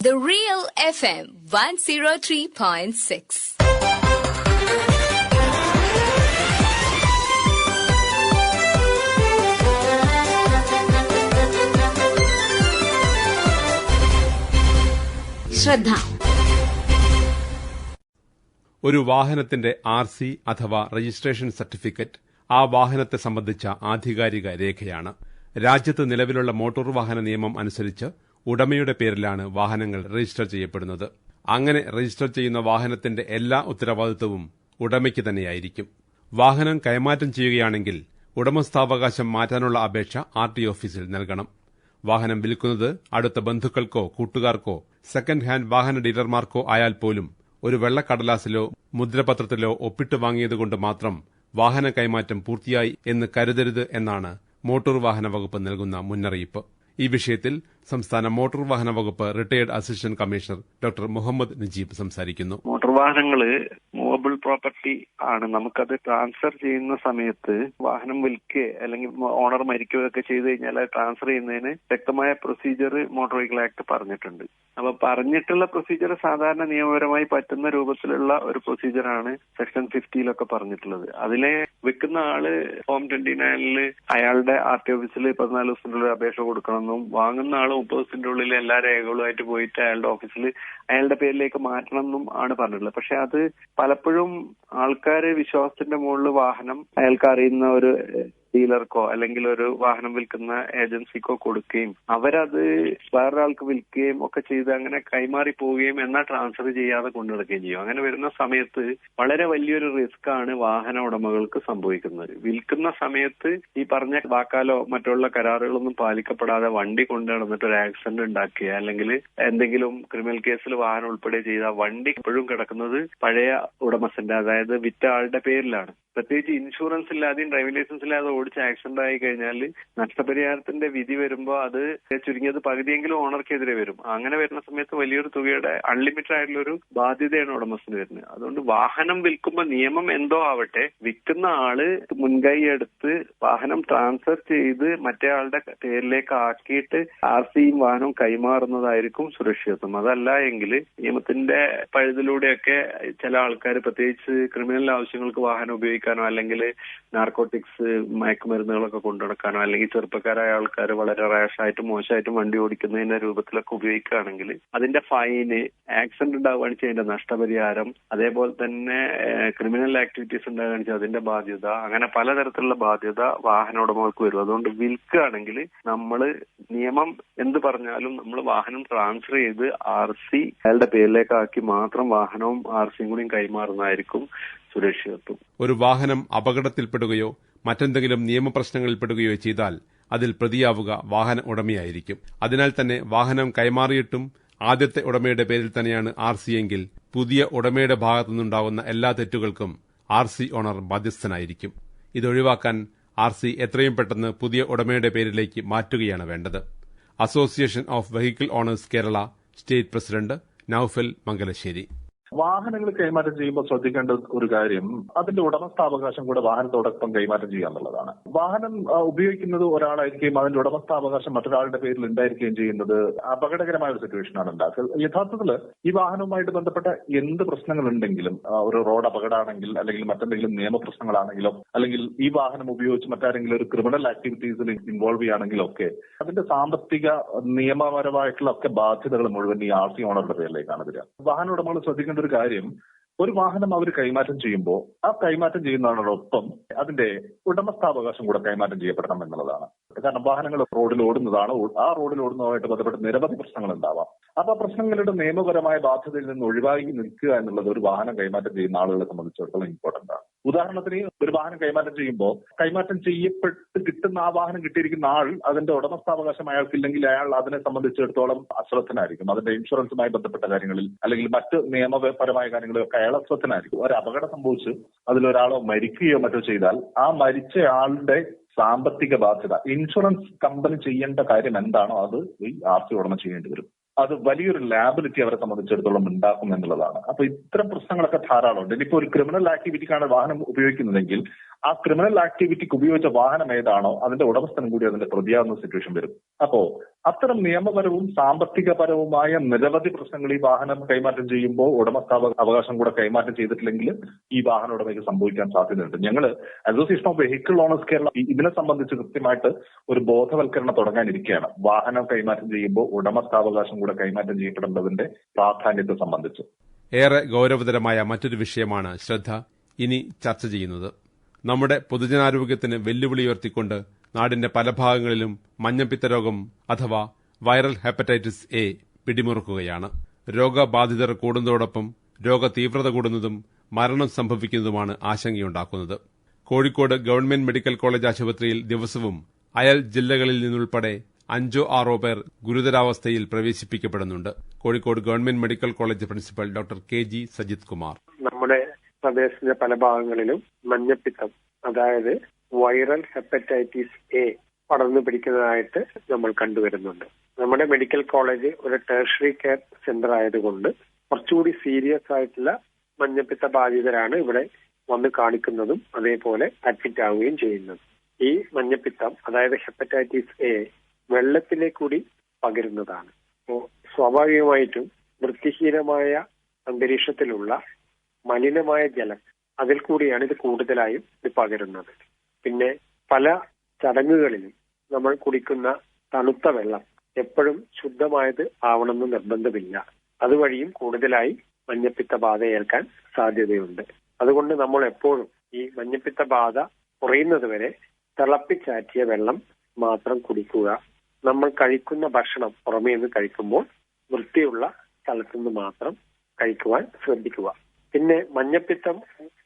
The Real FM 103.6. ശ്രദ്ധ ഒരു വാഹനത്തിന്റെ ആർ സി അഥവാ രജിസ്ട്രേഷൻ സർട്ടിഫിക്കറ്റ് ആ വാഹനത്തെ സംബന്ധിച്ച ആധികാരിക രേഖയാണ് രാജ്യത്ത് നിലവിലുള്ള മോട്ടോർ വാഹന നിയമം അനുസരിച്ച് ഉടമയുടെ പേരിലാണ് വാഹനങ്ങൾ രജിസ്റ്റർ ചെയ്യപ്പെടുന്നത്. അങ്ങനെ രജിസ്റ്റർ ചെയ്യുന്ന വാഹനത്തിന്റെ എല്ലാ ഉത്തരവാദിത്വവും ഉടമയ്ക്ക് തന്നെയായിരിക്കും. വാഹനം കൈമാറ്റം ചെയ്യുകയാണെങ്കിൽ ഉടമസ്ഥാവകാശം മാറ്റാനുള്ള അപേക്ഷ ആർ ടി ഓഫീസിൽ നൽകണം. വാഹനം വിൽക്കുന്നത് അടുത്ത ബന്ധുക്കൾക്കോ കൂട്ടുകാർക്കോ സെക്കൻഡ് ഹാൻഡ് വാഹന ഡീലർമാർക്കോ ആയാൽ പോലും ഒരു വെള്ളക്കടലാസിലോ മുദ്രപത്രത്തിലോ ഒപ്പിട്ട് വാങ്ങിയതുകൊണ്ട് മാത്രം വാഹന കൈമാറ്റം പൂർത്തിയായി എന്ന് കരുതരുത് എന്നാണ് മോട്ടോർ വാഹന വകുപ്പ് നൽകുന്ന മുന്നറിയിപ്പ്. ഈ വിഷയത്തിൽ സംസ്ഥാന മോട്ടോർ വാഹന വകുപ്പ് retired assistant commissioner doctor Muhammad Najeeb സംസാരിക്കുന്നു. മോട്ടോർ വാഹനങ്ങൾ മൂവബിൾ പ്രോപ്പർട്ടി ആണ്. നമുക്കത് ട്രാൻസ്ഫർ ചെയ്യുന്ന സമയത്ത് വാഹനം വിൽക്കുക അല്ലെങ്കിൽ ഓണർ മരിക്കുകയൊക്കെ ചെയ്തു കഴിഞ്ഞാൽ അത് ട്രാൻസ്ഫർ ചെയ്യുന്നതിന് വ്യക്തമായ പ്രൊസീജിയർ മോട്ടോർ വെഹിക്കിൾ ആക്ട് പറഞ്ഞിട്ടുണ്ട്. അപ്പൊ പറഞ്ഞിട്ടുള്ള പ്രൊസീജിയർ സാധാരണ നിയമപരമായി പറ്റുന്ന രൂപത്തിലുള്ള ഒരു പ്രൊസീജിയറാണ് സെക്ഷൻ ഫിഫ്റ്റിയിലൊക്കെ പറഞ്ഞിട്ടുള്ളത്. അതിലെ വിൽക്കുന്ന ആൾ ഫോം ട്വന്റി നയനിൽ അയാളുടെ ആർ ടി ഓഫീസിൽ പതിനാല് ദിവസത്തിനുള്ളിൽ അപേക്ഷ കൊടുക്കണമെന്നും വാങ്ങുന്ന ആൾ മുപ്പത് ദിവസത്തിന്റെ ഉള്ളിൽ എല്ലാ രേഖകളുമായിട്ട് പോയിട്ട് അയാളുടെ ഓഫീസിൽ അയാളുടെ പേരിലേക്ക് മാറ്റണം എന്നും ആണ് പറഞ്ഞിട്ടുള്ളത്. പക്ഷെ അത് പലപ്പോഴും ആൾക്കാര് വിശ്വാസത്തിന്റെ മുകളിൽ വാഹനം അയാൾക്ക് അറിയുന്ന ഒരു ഡീലർക്കോ അല്ലെങ്കിൽ ഒരു വാഹനം വിൽക്കുന്ന ഏജൻസിക്കോ കൊടുക്കുകയും അവരത് വേറൊരാൾക്ക് വിൽക്കുകയും ഒക്കെ ചെയ്ത് അങ്ങനെ കൈമാറി പോവുകയും എന്നാൽ ട്രാൻസ്ഫർ ചെയ്യാതെ കൊണ്ടു നടക്കുകയും ചെയ്യും. അങ്ങനെ വരുന്ന സമയത്ത് വളരെ വലിയൊരു റിസ്ക് ആണ് വാഹന ഉടമകൾക്ക് സംഭവിക്കുന്നത്. വിൽക്കുന്ന സമയത്ത് ഈ പറഞ്ഞ വാക്കാലോ മറ്റുള്ള കരാറുകളൊന്നും പാലിക്കപ്പെടാതെ വണ്ടി കൊണ്ടു നടന്നിട്ട് ഒരു ആക്സിഡന്റ് ഉണ്ടാക്കുക അല്ലെങ്കിൽ എന്തെങ്കിലും ക്രിമിനൽ കേസിൽ വാഹനം ഉൾപ്പെടെ ചെയ്ത വണ്ടി എപ്പോഴും കിടക്കുന്നത് പഴയ ഉടമസ്ഥന്റെ അതായത് വിറ്റ ആളുടെ പേരിലാണ്. പ്രത്യേകിച്ച് ഇൻഷുറൻസ് ഇല്ലാതെയും ഡ്രൈവിംഗ് ലൈസൻസ് ഇല്ലാതെ ഓടിച്ച് ആക്സിഡന്റ് ആയി കഴിഞ്ഞാൽ നഷ്ടപരിഹാരത്തിന്റെ വിധി വരുമ്പോൾ അത് ചുരുങ്ങിയത് പകുതിയെങ്കിലും ഓണർക്കെതിരെ വരും. അങ്ങനെ വരുന്ന സമയത്ത് വലിയൊരു തുകയുടെ അൺലിമിറ്റഡ് ആയിട്ടുള്ള ഒരു ബാധ്യതയാണ് ഉടമസ്ഥന് വരുന്നത്. അതുകൊണ്ട് വാഹനം വിൽക്കുമ്പോൾ നിയമം എന്തോ ആവട്ടെ വിൽക്കുന്ന ആൾ മുൻകൈ എടുത്ത് വാഹനം ട്രാൻസ്ഫർ ചെയ്ത് മറ്റേ ആളുടെ പേരിലേക്ക് ആക്കിയിട്ട് ആർ സിയും വാഹനവും കൈമാറുന്നതായിരിക്കും സുരക്ഷിതത്വം. അതല്ല എങ്കിൽ നിയമത്തിന്റെ പഴുതിലൂടെയൊക്കെ ചില ആൾക്കാർ പ്രത്യേകിച്ച് ക്രിമിനൽ ആവശ്യങ്ങൾക്ക് വാഹനം ഉപയോഗിക്കാനോ അല്ലെങ്കിൽ നാർക്കോട്ടിക്സ് മയക്കുമരുന്നുകളൊക്കെ കൊണ്ടുനടക്കാനോ അല്ലെങ്കിൽ ചെറുപ്പക്കാരായ ആൾക്കാർ വളരെ റാഷായിട്ടും മോശമായിട്ടും വണ്ടി ഓടിക്കുന്നതിന്റെ രൂപത്തിലൊക്കെ ഉപയോഗിക്കുകയാണെങ്കിൽ അതിന്റെ ഫൈന് ആക്സിഡന്റ് ഉണ്ടാവുകയാണ് ചെയ്യേണ്ട നഷ്ടപരിഹാരം അതേപോലെ തന്നെ ക്രിമിനൽ ആക്ടിവിറ്റീസ് ഉണ്ടാവുകയാണ് ചെയ്ത് അതിന്റെ ബാധ്യത അങ്ങനെ പലതരത്തിലുള്ള ബാധ്യത വാഹന ഉടമകൾക്ക് വരും. അതുകൊണ്ട് വിൽക്കുകയാണെങ്കിൽ നമ്മൾ നിയമം എന്ത് പറഞ്ഞാലും നമ്മൾ വാഹനം ട്രാൻസ്ഫർ ചെയ്ത് ആർ സി അയാളുടെ പേരിലേക്ക് ആക്കി മാത്രം വാഹനവും ആർ സിയും കൂടിയും കൈമാറുന്നതായിരിക്കും സുരക്ഷിതത്വം. ഒരു വാഹനം അപകടത്തിൽപ്പെടുകയോ മറ്റെന്തെങ്കിലും നിയമപ്രശ്നങ്ങളിൽപ്പെടുകയോ ചെയ്താൽ അതിൽ പ്രതിയാവുക വാഹന ഉടമയായിരിക്കും. അതിനാൽ തന്നെ വാഹനം കൈമാറിയിട്ടും ആദ്യത്തെ ഉടമയുടെ പേരിൽ തന്നെയാണ് ആർ സി എങ്കിൽ പുതിയ ഉടമയുടെ ഭാഗത്തുനിന്നുണ്ടാകുന്ന എല്ലാ തെറ്റുകൾക്കും ആർ സി ഓണർ ബാധ്യസ്ഥനായിരിക്കും. ഇതൊഴിവാക്കാൻ ആർ സി എത്രയും പെട്ടെന്ന് പുതിയ ഉടമയുടെ പേരിലേക്ക് മാറ്റുകയാണ് വേണ്ടത്. Association of vehicle owners Kerala state president Naufal Mangalassery. വാഹനങ്ങൾ കൈമാറ്റം ചെയ്യുമ്പോൾ ശ്രദ്ധിക്കേണ്ട ഒരു കാര്യം അതിന്റെ ഉടമസ്ഥാവകാശം കൂടെ വാഹനത്തോടൊപ്പം കൈമാറ്റം ചെയ്യുക എന്നുള്ളതാണ്. വാഹനം ഉപയോഗിക്കുന്നത് ഒരാളായിരിക്കുകയും അതിന്റെ ഉടമസ്ഥാവകാശം മറ്റൊരാളുടെ പേരിൽ ഉണ്ടായിരിക്കുകയും ചെയ്യുന്നത് അപകടകരമായ ഒരു സിറ്റുവേഷനാണ് ഉണ്ടാക്കുക. യഥാർത്ഥത്തിൽ ഈ വാഹനവുമായിട്ട് ബന്ധപ്പെട്ട എന്ത് പ്രശ്നങ്ങളുണ്ടെങ്കിലും ഒരു റോഡ് അപകടമാണെങ്കിൽ അല്ലെങ്കിൽ മറ്റെന്തെങ്കിലും നിയമപ്രശ്നങ്ങളാണെങ്കിലോ അല്ലെങ്കിൽ ഈ വാഹനം ഉപയോഗിച്ച് മറ്റാരെങ്കിലും ഒരു ക്രിമിനൽ ആക്ടിവിറ്റീസിൽ ഇൻവോൾവ് ചെയ്യുകയാണെങ്കിലോ ഒക്കെ അതിന്റെ സാമ്പത്തിക നിയമപരമായിട്ടുള്ള ഒക്കെ ബാധ്യതകൾ മുഴുവൻ ഈ ആർ സി ഓണറുടെ പേരിലേക്കാണ് വരിക. വാഹന ഉടമകൾ ശ്രദ്ധിക്കേണ്ട ഒരു കാര്യം ഒരു വാഹനം അവർ കൈമാറ്റം ചെയ്യുമ്പോൾ ആ കൈമാറ്റം ചെയ്യുന്നതിനോടൊപ്പം അതിന്റെ ഉടമസ്ഥാവകാശം കൂടെ കൈമാറ്റം ചെയ്യപ്പെടണം എന്നുള്ളതാണ്. കാരണം വാഹനങ്ങൾ റോഡിൽ ഓടുന്നതാണ് ആ റോഡിൽ ഓടുന്നതുമായിട്ട് ബന്ധപ്പെട്ട് നിരവധി പ്രശ്നങ്ങൾ ഉണ്ടാവാം. അപ്പൊ ആ പ്രശ്നങ്ങളുടെ നിയമപരമായ ബാധ്യതയിൽ നിന്ന് ഒഴിവാക്കി നിൽക്കുക എന്നുള്ളത് ഒരു വാഹനം കൈമാറ്റം ചെയ്യുന്ന ആളുകളെ സംബന്ധിച്ചിടത്തോളം ഇമ്പോർട്ടന്റ് ആണ്. ഉദാഹരണത്തിന് ഒരു വാഹനം കൈമാറ്റം ചെയ്യുമ്പോൾ കൈമാറ്റം ചെയ്യപ്പെട്ട് കിട്ടുന്ന ആ വാഹനം കിട്ടിയിരിക്കുന്ന ആൾ അതിന്റെ ഉടമസ്ഥാവകാശം അയാൾക്കില്ലെങ്കിൽ അയാൾ അതിനെ സംബന്ധിച്ചിടത്തോളം അശ്രദ്ധനായിരിക്കും. അതിന്റെ ഇൻഷുറൻസുമായി ബന്ധപ്പെട്ട കാര്യങ്ങളിൽ അല്ലെങ്കിൽ മറ്റ് നിയമപരമായ കാര്യങ്ങളിലൊക്കെ അയാൾ അശ്രദ്ധനായിരിക്കും. ഒരു അപകടം സംഭവിച്ച് അതിലൊരാളോ മരിക്കുകയോ മറ്റോ ചെയ്താൽ ആ മരിച്ച ആളുടെ സാമ്പത്തിക ബാധ്യത ഇൻഷുറൻസ് കമ്പനി ചെയ്യേണ്ട കാര്യം എന്താണോ അത് ഈ ആർ സി ഉടമ ചെയ്യേണ്ടി വരും. അത് വലിയൊരു ലാബിലിറ്റി അവരെ സംബന്ധിച്ചിടത്തോളം ഉണ്ടാക്കും എന്നുള്ളതാണ്. അപ്പൊ ഇത്തരം പ്രശ്നങ്ങളൊക്കെ ധാരാളമുണ്ട്. ഇനിയിപ്പോ ഒരു ക്രിമിനൽ ആക്ടിവിറ്റിക്കാണ് വാഹനം ഉപയോഗിക്കുന്നതെങ്കിൽ ആ ക്രിമിനൽ ആക്ടിവിറ്റിക്ക് ഉപയോഗിച്ച വാഹനം ഏതാണോ അതിന്റെ ഉടമസ്ഥനും കൂടി അതിന്റെ പ്രതിയാകുന്ന സിറ്റുവേഷൻ വരും. അപ്പോ അത്തരം നിയമപരവും സാമ്പത്തികപരവുമായ നിരവധി പ്രശ്നങ്ങൾ ഈ വാഹനം കൈമാറ്റം ചെയ്യുമ്പോൾ ഉടമസ്ഥാവ അവകാശം കൂടെ കൈമാറ്റം ചെയ്തിട്ടില്ലെങ്കിൽ ഈ വാഹന ഉടമയ്ക്ക് സംഭവിക്കാൻ സാധ്യതയുണ്ട്. ഞങ്ങൾ association of vehicle owners Kerala ഇതിനെ സംബന്ധിച്ച് കൃത്യമായിട്ട് ഒരു ബോധവൽക്കരണം തുടങ്ങാനിരിക്കുകയാണ്. വാഹനം കൈമാറ്റം ചെയ്യുമ്പോൾ ഉടമസ്ഥാവകാശം കൂടെ കൈമാറ്റം ചെയ്യപ്പെടേണ്ടതിന്റെ പ്രാധാന്യത്തെ സംബന്ധിച്ച്. ഏറെ ഗൌരവതരമായ മറ്റൊരു വിഷയമാണ് ശ്രദ്ധ. ഇനി ചർച്ച ചെയ്യുന്നത്. നമ്മുടെ പൊതുജനാരോഗ്യത്തിന് വെല്ലുവിളി ഉയർത്തിക്കൊണ്ട് നാടിന്റെ പല ഭാഗങ്ങളിലും മഞ്ഞപ്പിത്ത രോഗം അഥവാ വൈറൽ ഹെപ്പറ്റൈറ്റിസ് എ പിടിമുറുക്കുകയാണ്. രോഗബാധിതർ കൂടുന്നതോടൊപ്പം രോഗതീവ്രത കൂടുന്നതും മരണം സംഭവിക്കുന്നതുമാണ് ആശങ്കയുണ്ടാക്കുന്നത്. കോഴിക്കോട് ഗവൺമെന്റ് മെഡിക്കൽ കോളേജ് ആശുപത്രിയിൽ ദിവസവും അയൽ ജില്ലകളിൽ നിന്നുൾപ്പെടെ അഞ്ചോ ആറോ പേർ ഗുരുതരാവസ്ഥയിൽ പ്രവേശിപ്പിക്കപ്പെടുന്നുണ്ട്. Kozhikode government medical college principal doctor K G Sajith Kumar. നമ്മുടെ പ്രദേശത്തിന്റെ പല ഭാഗങ്ങളിലും മഞ്ഞപ്പിത്തം അതായത് വൈറൽ ഹെപ്പറ്റൈറ്റിസ് എ പടർന്നു പിടിക്കുന്നതായിട്ട് നമ്മൾ കണ്ടുവരുന്നുണ്ട്. നമ്മുടെ മെഡിക്കൽ കോളേജ് ഒരു ടേഴ്ഷറി കെയർ സെന്റർ ആയതുകൊണ്ട് കുറച്ചുകൂടി സീരിയസ് ആയിട്ടുള്ള മഞ്ഞപ്പിത്ത ബാധിതരാണ് ഇവിടെ വന്ന് കാണിക്കുന്നതും അതേപോലെ അഡ്മിറ്റ് ആവുകയും ചെയ്യുന്നത്. ഈ മഞ്ഞപ്പിത്തം അതായത് ഹെപ്പറ്റൈറ്റിസ് എ വെള്ളത്തിലെ കൂടി പകരുന്നതാണ്. അപ്പോൾ സ്വാഭാവികമായിട്ടും വൃത്തിഹീനമായ അന്തരീക്ഷത്തിലുള്ള മലിനമായ ജലം അതിൽ കൂടിയാണ് ഇത് കൂടുതലായും ഇത് പകരുന്നത്. പിന്നെ പല ചടങ്ങുകളിലും നമ്മൾ കുടിക്കുന്ന തണുത്ത വെള്ളം എപ്പോഴും ശുദ്ധമായത് ആവണമെന്ന് നിർബന്ധമില്ല. അതുവഴിയും കൂടുതലായി മഞ്ഞപ്പിത്ത ബാധ ഏൽക്കാൻ സാധ്യതയുണ്ട്. അതുകൊണ്ട് നമ്മൾ എപ്പോഴും ഈ മഞ്ഞപ്പിത്ത ബാധ കുറയുന്നത് വരെ തിളപ്പിച്ചാറ്റിയ വെള്ളം മാത്രം കുടിക്കുക. നമ്മൾ കഴിക്കുന്ന ഭക്ഷണം പുറമേ നിന്ന് കഴിക്കുമ്പോൾ വൃത്തിയുള്ള സ്ഥലത്തുനിന്ന് മാത്രം കഴിക്കുവാൻ ശ്രദ്ധിക്കുക. പിന്നെ മഞ്ഞപ്പിത്തം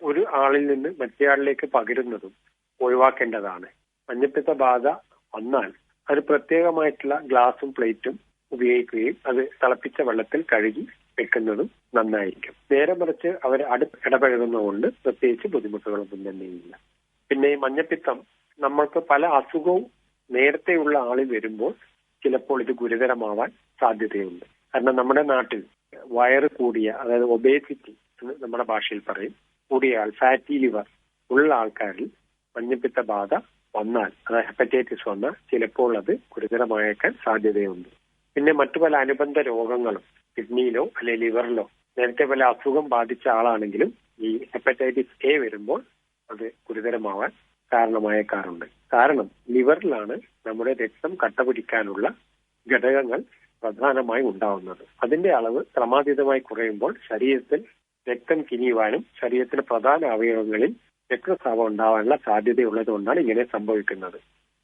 ഒരു ആളിൽ നിന്ന് മറ്റേയാളിലേക്ക് പകരുന്നതും ഒഴിവാക്കേണ്ടതാണ്. മഞ്ഞപ്പിത്ത ബാധ വന്നാൽ അത് പ്രത്യേകമായിട്ടുള്ള ഗ്ലാസും പ്ലേറ്റും ഉപയോഗിക്കുകയും അത് തിളപ്പിച്ച വെള്ളത്തിൽ കഴുകി വെക്കുന്നതും നന്നായിരിക്കും. നേരെ മറിച്ച് അവർ അടു ഇടപഴകുന്നതുകൊണ്ട് പ്രത്യേകിച്ച് ബുദ്ധിമുട്ടുകളൊന്നും തന്നെയില്ല. പിന്നെ ഈ മഞ്ഞപ്പിത്തം നമ്മൾക്ക് പല അസുഖവും നേരത്തെയുള്ള ആളിൽ വരുമ്പോൾ ചിലപ്പോൾ ഇത് ഗുരുതരമാവാൻ സാധ്യതയുണ്ട്. കാരണം നമ്മുടെ നാട്ടിൽ വയറ് കൂടിയ അതായത് ഒബേസിറ്റി എന്ന് നമ്മുടെ ഭാഷയിൽ പറയും കൂടിയ ആൾ ഫാറ്റി ലിവർ ഉള്ള ആൾക്കാരിൽ മഞ്ഞപ്പിത്ത ബാധ വന്നാൽ അതായത് ഹെപ്പറ്റൈറ്റിസ് വന്നാൽ ചിലപ്പോൾ അത് ഗുരുതരമായേക്കാൻ സാധ്യതയുണ്ട്. പിന്നെ മറ്റു പല അനുബന്ധ രോഗങ്ങളും കിഡ്നിയിലോ അല്ലെ ലിവറിലോ നേരത്തെ പല അസുഖം ബാധിച്ച ആളാണെങ്കിലും ഈ ഹെപ്പറ്റൈറ്റിസ് എ വരുമ്പോൾ അത് ഗുരുതരമാവാൻ കാരണമായേക്കാറുണ്ട്. കാരണം ലിവറിലാണ് നമ്മുടെ രക്തം കട്ടപിടിക്കാനുള്ള ഘടകങ്ങൾ പ്രധാനമായി ഉണ്ടാവുന്നത്. അതിന്റെ അളവ് ക്രമാതീതമായി കുറയുമ്പോൾ ശരീരത്തിൽ രക്തം കിനിയുവാനും ശരീരത്തിന്റെ പ്രധാന അവയവങ്ങളിൽ രക്തസ്രാവം ഉണ്ടാവാനുള്ള സാധ്യതയുള്ളത് കൊണ്ടാണ് ഇങ്ങനെ സംഭവിക്കുന്നത്.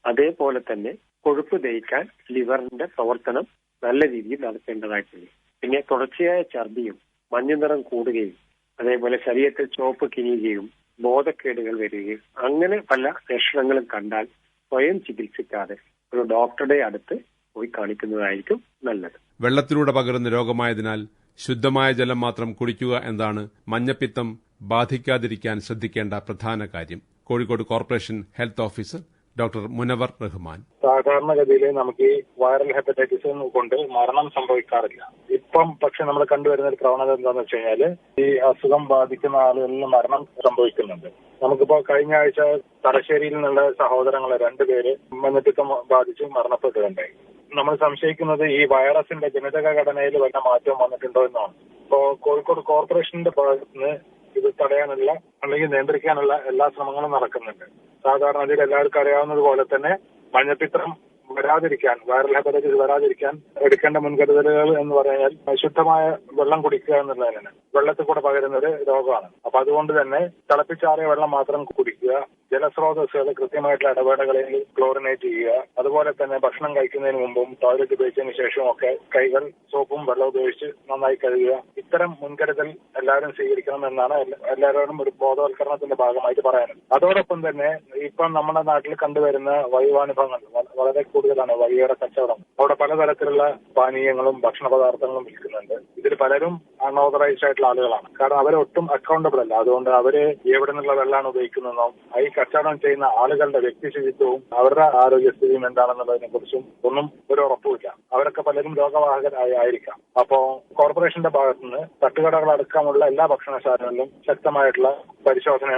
അതേപോലെ തന്നെ കൊഴുപ്പ് ദഹിക്കാൻ ലിവറിന്റെ പ്രവർത്തനം നല്ല രീതിയിൽ നടത്തേണ്ടതായിട്ടുണ്ട്. പിന്നെ തുടർച്ചയായ ഛർദിയും മഞ്ഞനിറം കൂടുകയും അതേപോലെ ശരീരത്തിൽ ചുവപ്പ് കിനിയുകയും ബോധക്കേടുകൾ വരികയും അങ്ങനെ പല ലക്ഷണങ്ങളും കണ്ടാൽ സ്വയം ചികിത്സിക്കാതെ ഒരു ഡോക്ടറുടെ അടുത്ത് പോയി കാണിക്കുന്നതായിരിക്കും നല്ലത്. വെള്ളത്തിലൂടെ പകരുന്ന രോഗമായതിനാൽ ശുദ്ധമായ ജലം മാത്രം കുടിക്കുക എന്നതാണ് മഞ്ഞപ്പിത്തം ബാധിക്കാതിരിക്കാൻ ശ്രദ്ധിക്കേണ്ട പ്രധാന കാര്യം Kozhikode corporation health officer doctor Munavar Rahman. സാധാരണഗതിയിൽ നമുക്ക് ഈ വൈറൽ ഹെപ്പറ്റൈറ്റിസ് കൊണ്ട് മരണം സംഭവിക്കാറില്ല. ഇപ്പം പക്ഷെ നമ്മൾ കണ്ടുവരുന്ന ഒരു പ്രവണത എന്താണെന്ന് വെച്ച് കഴിഞ്ഞാൽ ഈ അസുഖം ബാധിക്കുന്ന ആളുകളിൽ മരണം സംഭവിക്കുന്നുണ്ട്. നമുക്കിപ്പോ കഴിഞ്ഞ ആഴ്ച തലശ്ശേരിയിൽ നിന്നുള്ള സഹോദരങ്ങളെ രണ്ടുപേര് മഞ്ഞപ്പിത്തം ബാധിച്ച് മരണപ്പെട്ടിട്ടുണ്ടായി. നമ്മൾ സംശയിക്കുന്നത് ഈ വൈറസിന്റെ ജനിതക ഘടനയിൽ വല്ല മാറ്റം വന്നിട്ടുണ്ടോ എന്നാണ്. ഇപ്പോ കോഴിക്കോട് കോർപ്പറേഷന്റെ ഭാഗത്ത് നിന്ന് തടയാനുള്ള അല്ലെങ്കിൽ നിയന്ത്രിക്കാനുള്ള എല്ലാ ശ്രമങ്ങളും നടക്കുന്നുണ്ട്. സാധാരണ എല്ലാവർക്കും അറിയാവുന്നത് പോലെ തന്നെ മഞ്ഞപ്പിത്തം വരാതിരിക്കാൻ വൈറൽ ഹെപ്പറ്റൈറ്റിസ് വരാതിരിക്കാൻ എടുക്കേണ്ട മുൻകരുതലുകൾ എന്ന് പറഞ്ഞാൽ ശുദ്ധമായ വെള്ളം കുടിക്കുക എന്നുള്ളതിന് വെള്ളത്തിൽ കൂടെ പകരുന്ന ഒരു രോഗമാണ്. അപ്പൊ അതുകൊണ്ട് തന്നെ തിളപ്പിച്ചാറിയ വെള്ളം മാത്രം കുടിക്കുക ജലസ്രോതസ്സുകൾ കൃത്യമായിട്ടുള്ള ഇടപെടലുകളിൽ ക്ലോറിനേറ്റ് ചെയ്യുക അതുപോലെ തന്നെ ഭക്ഷണം കഴിക്കുന്നതിന് മുമ്പും ടോയ്ലറ്റ് ഉപയോഗിച്ചതിന് ശേഷവും ഒക്കെ കൈകൾ സോപ്പും വെള്ളം ഉപയോഗിച്ച് നന്നായി കഴുകുക. ഇത്തരം മുൻകരുതൽ എല്ലാവരും സ്വീകരിക്കണം എന്നാണ് എല്ലാ- എല്ലാവരോടും ഒരു ബോധവൽക്കരണത്തിന്റെ ഭാഗമായിട്ട് പറയാനുള്ളത്. അതോടൊപ്പം തന്നെ ഇപ്പം നമ്മുടെ നാട്ടിൽ കണ്ടുവരുന്ന വൈവാനുഭവങ്ങൾ വളരെ കൂടുതലാണ് വഴിയോര കച്ചവടം. അവിടെ പലതരത്തിലുള്ള പാനീയങ്ങളും ഭക്ഷണ പദാർത്ഥങ്ങളും വിൽക്കുന്നുണ്ട്. ഇതിൽ പലരും അൺഓതറൈസ്ഡ് ആയിട്ടുള്ള ആളുകളാണ്. കാരണം അവരൊട്ടും അക്കൗണ്ടബിൾ അല്ല. അതുകൊണ്ട് അവർ എവിടെ നിന്നുള്ള വെള്ളമാണ് ഉപയോഗിക്കുന്നതെന്നും ഈ കച്ചവടം ചെയ്യുന്ന ആളുകളുടെ വ്യക്തി ശുചിത്വവും അവരുടെ ആരോഗ്യസ്ഥിതിയും എന്താണെന്നുള്ളതിനെ കുറിച്ചും ഒന്നും ഒരു ഉറപ്പുമില്ല. അവരൊക്കെ പലരും രോഗവാഹകരായി ആയിരിക്കാം. അപ്പോ കോർപ്പറേഷന്റെ ഭാഗത്തുനിന്ന് തട്ടുകടകളടക്കമുള്ള എല്ലാ ഭക്ഷണശാലകളിലും ശക്തമായിട്ടുള്ള പരിശോധന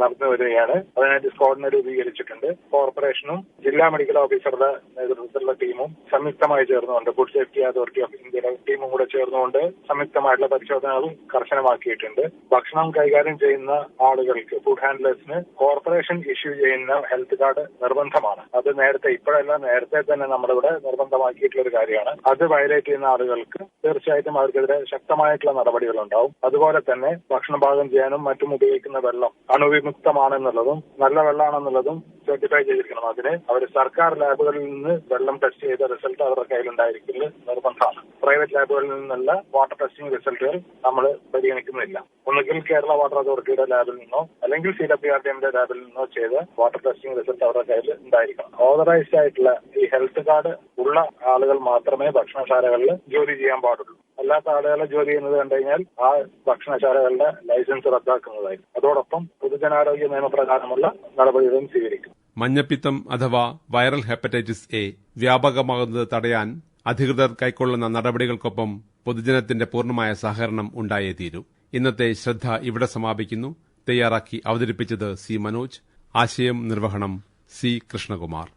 നടന്നു വരികയാണ്. അതിനായിട്ട് സ്ക്വാഡിനെ രൂപീകരിച്ചിട്ടുണ്ട്. കോർപ്പറേഷനും ജില്ലാ മെഡിക്കൽ ഓഫീസറുടെ നേതൃത്വത്തിലുള്ള ടീമും സംയുക്തമായി ചേർന്നുകൊണ്ട് ഫുഡ് സേഫ്റ്റി അതോറിറ്റി ഓഫ് ഇന്ത്യയുടെ ടീമും കൂടെ ചേർന്നുകൊണ്ട് സംയുക്തമായിട്ടുള്ള പരിശോധനകളും കർശനമാക്കിയിട്ടുണ്ട്. ഭക്ഷണം കൈകാര്യം ചെയ്യുന്ന ആളുകൾക്ക് ഫുഡ് ഹാൻഡ്ലേഴ്സിന് കോർപ്പറേഷൻ ഇഷ്യൂ ചെയ്യുന്ന ഹെൽത്ത് കാർഡ് നിർബന്ധമാണ്. അത് നേരത്തെ ഇപ്പോഴല്ല നേരത്തെ തന്നെ നമ്മുടെ ഇവിടെ നിർബന്ധമാക്കിയിട്ടുള്ള ഒരു കാര്യമാണ്. അത് വയലേറ്റ് ചെയ്യുന്ന ആളുകൾക്ക് തീർച്ചയായിട്ടും അവർക്കെതിരെ ശക്തമായിട്ടുള്ള നടപടികൾ ഉണ്ടാവും അതുപോലെ തന്നെ ഭക്ഷണം പാകം ചെയ്യാനും മറ്റും ഉപയോഗിക്കുന്ന വെള്ളം അണുവിമുക്തമാണെന്നുള്ളതും നല്ല വെള്ളമാണെന്നുള്ളതും സർട്ടിഫൈ ചെയ്തിരിക്കണം. അതിന് അവർ സർക്കാർ ലാബുകളിൽ നിന്ന് വെള്ളം ടെസ്റ്റ് ചെയ്ത റിസൾട്ട് അവരുടെ കയ്യിലുണ്ടായിരിക്കുന്നത് നിർബന്ധമാണ്. പ്രൈവറ്റ് ലാബുകളിൽ നിന്നുള്ള വാട്ടർ ടെസ്റ്റിംഗ് റിസൾട്ടുകൾ നമ്മൾ പരിഗണിക്കുന്നില്ല. ഒന്നുകിൽ കേരള വാട്ടർ അതോറിറ്റിയുടെ ലാബിൽ നിന്നോ അല്ലെങ്കിൽ സി ഡബ്ല്യു ആർ എമ്മിന്റെ ലാബിൽ നിന്നോ ചെയ്ത് വാട്ടർ ടെസ്റ്റിംഗ് റിസൾട്ട് അവരുടെ കയ്യിൽ ഉണ്ടായിരിക്കണം. ഓതറൈസ്ഡ് ആയിട്ടുള്ള ഈ ഹെൽത്ത് കാർഡ് ഉള്ള ആളുകൾ മാത്രമേ ഭക്ഷണശാലകളിൽ ജോലി ചെയ്യാൻ പാടുള്ളൂ. അല്ലാത്ത ആളുകളെ ജോലി ചെയ്യുന്നത് കണ്ടു കഴിഞ്ഞാൽ ആ ഭക്ഷണശാലകളുടെ ലൈസൻസ് റദ്ദാക്കുന്നതായിരിക്കും. അതോടൊപ്പം പൊതുജനാരോഗ്യ നിയമപ്രകാരമുള്ള നടപടികളും സ്വീകരിക്കും. മഞ്ഞപ്പിത്തം അഥവാ വൈറൽ ഹെപ്പറ്റൈറ്റിസ് എ വ്യാപകമാകുന്നത് തടയാൻ അധികൃതർ കൈക്കൊള്ളുന്ന നടപടികൾക്കൊപ്പം പൊതുജനത്തിന്റെ പൂർണമായ സഹകരണം ഉണ്ടായേ തീരൂ. ഇന്നത്തെ ശ്രദ്ധ ഇവിടെ സമാപിക്കുന്നു. തയ്യാറാക്കി അവതരിപ്പിച്ചത് സി മനോജ്. ആശയം നിർവഹണം സി കൃഷ്ണകുമാർ.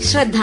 ശ്രദ്ധ.